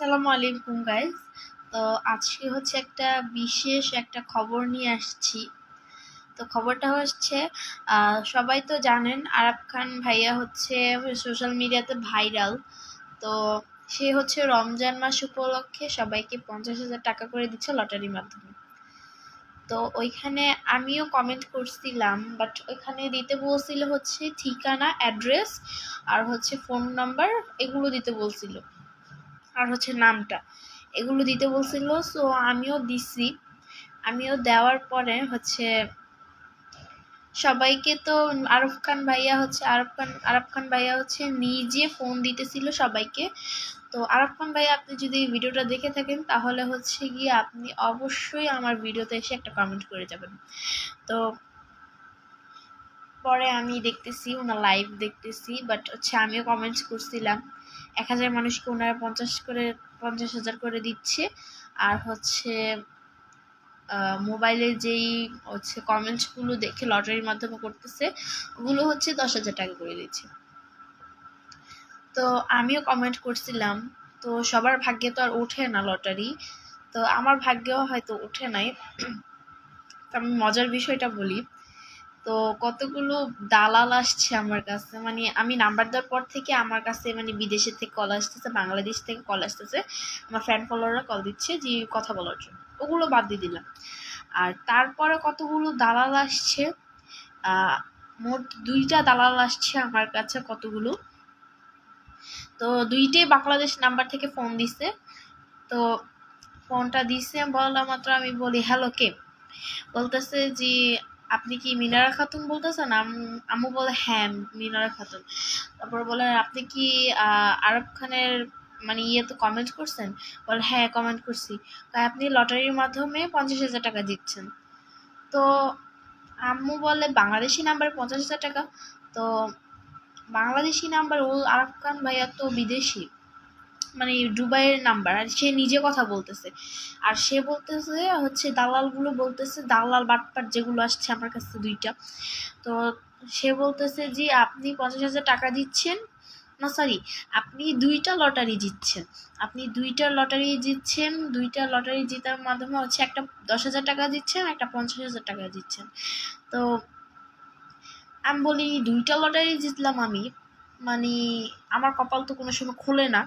আসসালামু আলাইকুম গাইজ তো আজকে হচ্ছে একটা বিশেষ একটা খবর নিয়ে আসছি। তো খবরটা হচ্ছে সবাই তো জানেন আরাব খান ভাইয়া হচ্ছে সোশ্যাল মিডিয়াতে ভাইরাল তো সে হচ্ছে রমজান মাস উপলক্ষে সবাইকে পঞ্চাশ হাজার টাকা করে দিচ্ছে লটারির মাধ্যমে। তো ওইখানে আমিও কমেন্ট করছিলাম বাট ওইখানে দিতে বলছিল হচ্ছে ঠিকানা অ্যাড্রেস আর হচ্ছে ফোন নাম্বার এগুলো দিতে বলছিল। আর হচ্ছে নামটা। এগুলো দিতে বলছিল সো আমিও দিছি। আমিও দেওয়ার পরে হচ্ছে সবাইকে তো আরব খান ভাইয়া হচ্ছে আরব খান আরব খান ভাইয়া হচ্ছে নিজে ফোন দিতেছিল সবাইকে। তো আরব খান ভাইয়া, আপনি যদি ভিডিওটা দেখে থাকেন, তাহলে হচ্ছে গিয়ে আপনি অবশ্যই আমার ভিডিওতে এসে একটা কমেন্ট করে যাবেন। তো পরে আমি দেখতেছি, ওনার লাইভ দেখতেছি বাট হচ্ছে আমিও কমেন্টস করছিলাম। এক হাজার মানুষকে ওনারা পঞ্চাশ করে, পঞ্চাশ হাজার করে দিচ্ছে। আর হচ্ছে মোবাইলে যেই হচ্ছে কমেন্টসগুলো দেখে লটারির মাধ্যমে করতেছে, ওগুলো হচ্ছে দশ হাজার টাকা করে দিচ্ছে। তো আমিও কমেন্ট করছিলাম, তো সবার ভাগ্যে তো আর ওঠে না লটারি তো আমার ভাগ্যেও হয়তো ওঠে নাই। তো আমি মজার বিষয়টা বলি তো কতগুলো দালাল আসছে আমার কাছে। মানে আমি নাম্বার দেওয়ার পর থেকে আমার কাছে মানে বিদেশের থেকে কল আসতেছে, বাংলাদেশ থেকে কল আসতেছে। আমার ফ্যান ফলোয়াররা কল দিচ্ছে যে, কথা বলার জন্য। ওগুলো বাদ দিয়ে দিলাম। আর তারপরে কতগুলো দালাল আসছে মোট দুইটা দালাল আসছে আমার কাছে কতগুলো। তো দুইটাই বাংলাদেশ নাম্বার থেকে ফোন দিছে। তো ফোনটা দিছে বলা মাত্র আমি বলি হ্যালো কে? বলতেছে যে আপনি কি মিনারা খাতুন বলতেছেন? আম- আম্মু বলে হ্যাঁ মিনারা খাতুন। তারপর বলে, আপনি কি আরব খানের মানে ইয়ে তো কমেন্ট করছেন? বলে হ্যাঁ কমেন্ট করছি। তাই আপনি লটারির মাধ্যমে পঞ্চাশ হাজার টাকা দিচ্ছেন। তো আম্মু বলে, বাংলাদেশি নাম্বারে পঞ্চাশ হাজার টাকা। তো বাংলাদেশি নাম্বার ও আরব খান ভাইয়া তো বিদেশি। মানে দুবাইয়ের নাম্বার, আর সে নিজে কথা বলতেছে। আর সে বলতেছে হচ্ছে দালালগুলো বলতেছে, দালাল বাটপাট যেগুলো আসছে আমার কাছে দুইটা। তো সে বলতেছে যে, আপনি পঞ্চাশ হাজার টাকা দিচ্ছেন? না সরি আপনি দুইটা লটারি জিতছেন। আপনি দুইটা লটারি জিতছেন, দুইটা লটারি জেতার মাধ্যমে হচ্ছে একটা দশ হাজার টাকা দিচ্ছেন, একটা পঞ্চাশ হাজার টাকা দিচ্ছেন। তো আমি বলি, দুইটা লটারি জিতলাম আমি। মানে আমার কপাল তো কোনো সময় খোলে না।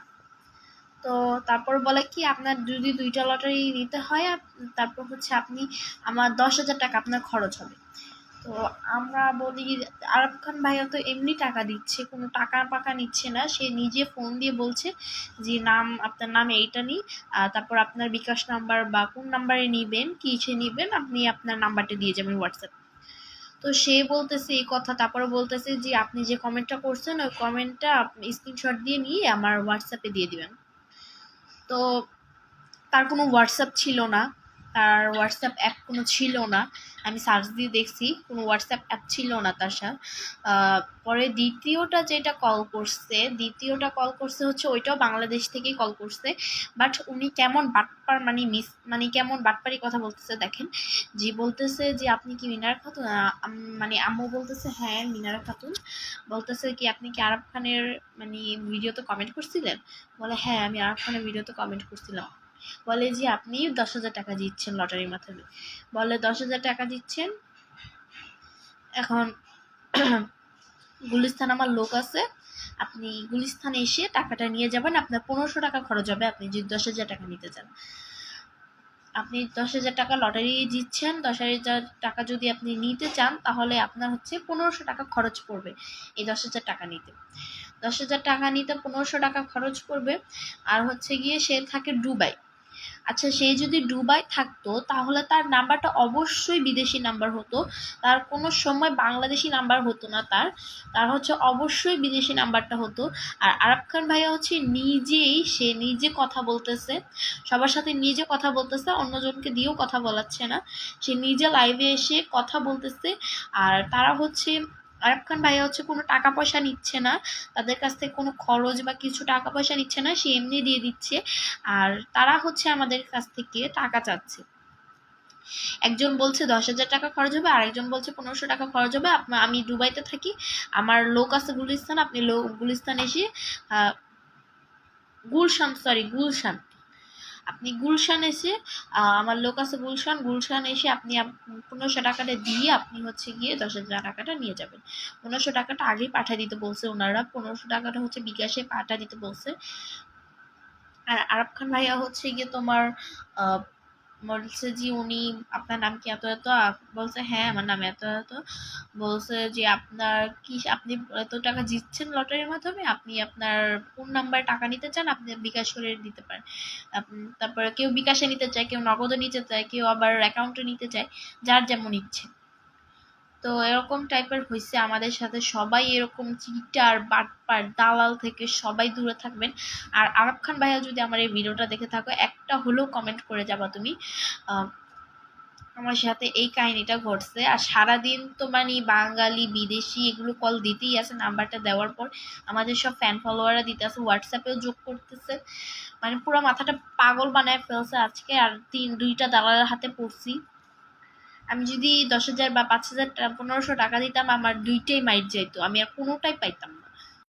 তো তারপর বলে কি, আপনার যদি দুইটা লটারি নিতে হয় তারপর হচ্ছে আপনি আমার দশ হাজার টাকা আপনার খরচ হবে। তো আমরা বলি আরব খান ভাইয়া তো এমনি টাকা দিচ্ছে, কোনো টাকা পাকা নিচ্ছে না, সে নিজে ফোন দিয়ে বলছে যে, নাম, আপনার নাম এইটা নিই তারপর আপনার বিকাশ নাম্বার বা কোন নাম্বারে নিবেন কিসে নিবেন, আপনি আপনার নাম্বারটা দিয়ে যাবেন হোয়াটসঅ্যাপ তো সে বলতেছে এই কথা তারপরে বলতেছে যে, আপনি যে কমেন্টটা করছেন, ওই কমেন্টটা আপনি স্ক্রিনশট দিয়ে নিয়ে আমার হোয়াটসঅ্যাপে দিয়ে দিবেন। তো তার কোনো হোয়াটসঅ্যাপ ছিল না। তার হোয়াটসঅ্যাপ অ্যাপ কোনো ছিল না। আমি সার্চ দিয়ে দেখছি, কোনো হোয়াটসঅ্যাপ অ্যাপ ছিল না তার সাথে। পরে দ্বিতীয়টা যেটা কল করছে, দ্বিতীয়টা কল করছে হচ্ছে ওইটাও বাংলাদেশ থেকেই কল করছে। বাট উনি কেমন বাটপার মানে মিস মানে কেমন বাটপারি কথা বলতেছে দেখেন। যে বলতেছে যে, আপনি কি মিনার খাতুন? মানে আম্মু বলতেছে হ্যাঁ মিনার খাতুন। বলতেছে কি, আপনি কি আরব খানের মানে ভিডিওতে কমেন্ট করছিলেন? বলে হ্যাঁ আমি আরব খানের ভিডিওতে কমেন্ট করছিলাম। বলে যে, আপনি দশ হাজার টাকা দিচ্ছেন লটারির মাধ্যমে। বলে, দশ হাজার টাকা দিচ্ছেন? এখন গুলিস্তান আমার লোক আছে। আপনি গুলিস্তানে এসে টাকাটা নিয়ে যাবেন। আপনার পনেরোশো টাকা খরচ হবে। আপনি যদি দশ হাজার টাকা নিতে চান। আপনি দশ হাজার টাকা লটারি দিচ্ছেন। দশ হাজার টাকা যদি আপনি নিতে চান, তাহলে আপনার হচ্ছে পনেরোশো টাকা খরচ পড়বে এই দশ হাজার টাকা নিতে। দশ হাজার টাকা নিতে পনেরোশো টাকা খরচ পড়বে। আর হচ্ছে গিয়ে সে থাকে দুবাই। আচ্ছা সে যদি দুবাই থাকতো, তাহলে তার নাম্বারটা অবশ্যই বিদেশি নাম্বার হতো। তার কোনো সময় বাংলাদেশি নাম্বার হতো না তার। তার হচ্ছে অবশ্যই বিদেশি নাম্বারটা হতো। আর আরব খান ভাইয়া হচ্ছে নিজেই, সে নিজে কথা বলতেছে। সবার সাথে নিজে কথা বলতেছে, অন্যজনকে দিয়েও কথা বলাচ্ছে না। সে নিজে লাইভে এসে কথা বলতেছে। আর তারা হচ্ছে আরব খান ভাইয়া হচ্ছে কোনো টাকা পয়সা নিচ্ছে না, তাদের কাছ থেকে কোনো খরচ বা কিছু টাকা পয়সা নিচ্ছে না, সে এমনি দিয়ে দিচ্ছে আর তারা হচ্ছে আমাদের কাছ থেকে টাকা চাচ্ছে। একজন বলছে দশ হাজার টাকা খরচ হবে, আরেকজন বলছে পনেরোশো টাকা খরচ হবে আমি দুবাইতে থাকি, আমার লোক আছে গুলিস্তান, আপনি লোক গুলিস্তান এসে গুলশান সরি গুলশান। আপনি গুলশান এসে আমার লোক আছে গুলশান গুলশান এসে আপনি পনেরোশো টাকাটা দিয়ে আপনি হচ্ছে গিয়ে দশ হাজার টাকাটা নিয়ে যাবেন। পনেরোশো টাকাটা আগেই পাঠিয়ে দিতে বলছে ওনারা, পনেরোশো টাকাটা হচ্ছে বিকাশে পাঠিয়ে দিতে বলছে। আর আরব খান ভাইয়া হচ্ছে গিয়ে তোমার বলছে যে উনি, আপনার নাম কি এত এত? বলছে হ্যাঁ আমার নাম এত এত। বলছে যে, আপনার কি, আপনি এত টাকা জিতছেন লটারির মাধ্যমে? আপনি আপনার কোন নাম্বারে টাকা নিতে চান, আপনি বিকাশ করে দিতে পারেন। তারপরে কেউ বিকাশে নিতে চায়, কেউ নগদে নিতে চায়, কেউ আবার অ্যাকাউন্টে নিতে চায়, যার যেমন ইচ্ছে। তো এরকম টাইপের হয়েছে আমাদের সাথে। সবাই এরকম চিটার বাটপার, দালাল থেকে সবাই দূরে থাকবেন। আর আরব খান ভাইয়া যদি আমার এই ভিডিওটা দেখে থাকো, একটা হলেও কমেন্ট করে যাবা তুমি। আমার সাথে এই কাহিনীটা ঘটছে। আর সারাদিন তো মানে বাঙালি, বিদেশি এগুলো কল দিতেই আছে নাম্বারটা দেওয়ার পর আমাদের সব ফ্যান ফলোয়াররা দিতে আছে হোয়াটসঅ্যাপেও যোগ করতেছে। মানে পুরো মাথাটা পাগল বানায় ফেলছে আজকে। আর তিন, দুইটা দালালের হাতে পড়ছি। আমি যদি দশ হাজার বা পাঁচ হাজার পনেরোশো টাকা দিতাম, আমার দুইটাই মাইট যাইতো। আমি আর কোনোটাই পাইতাম না।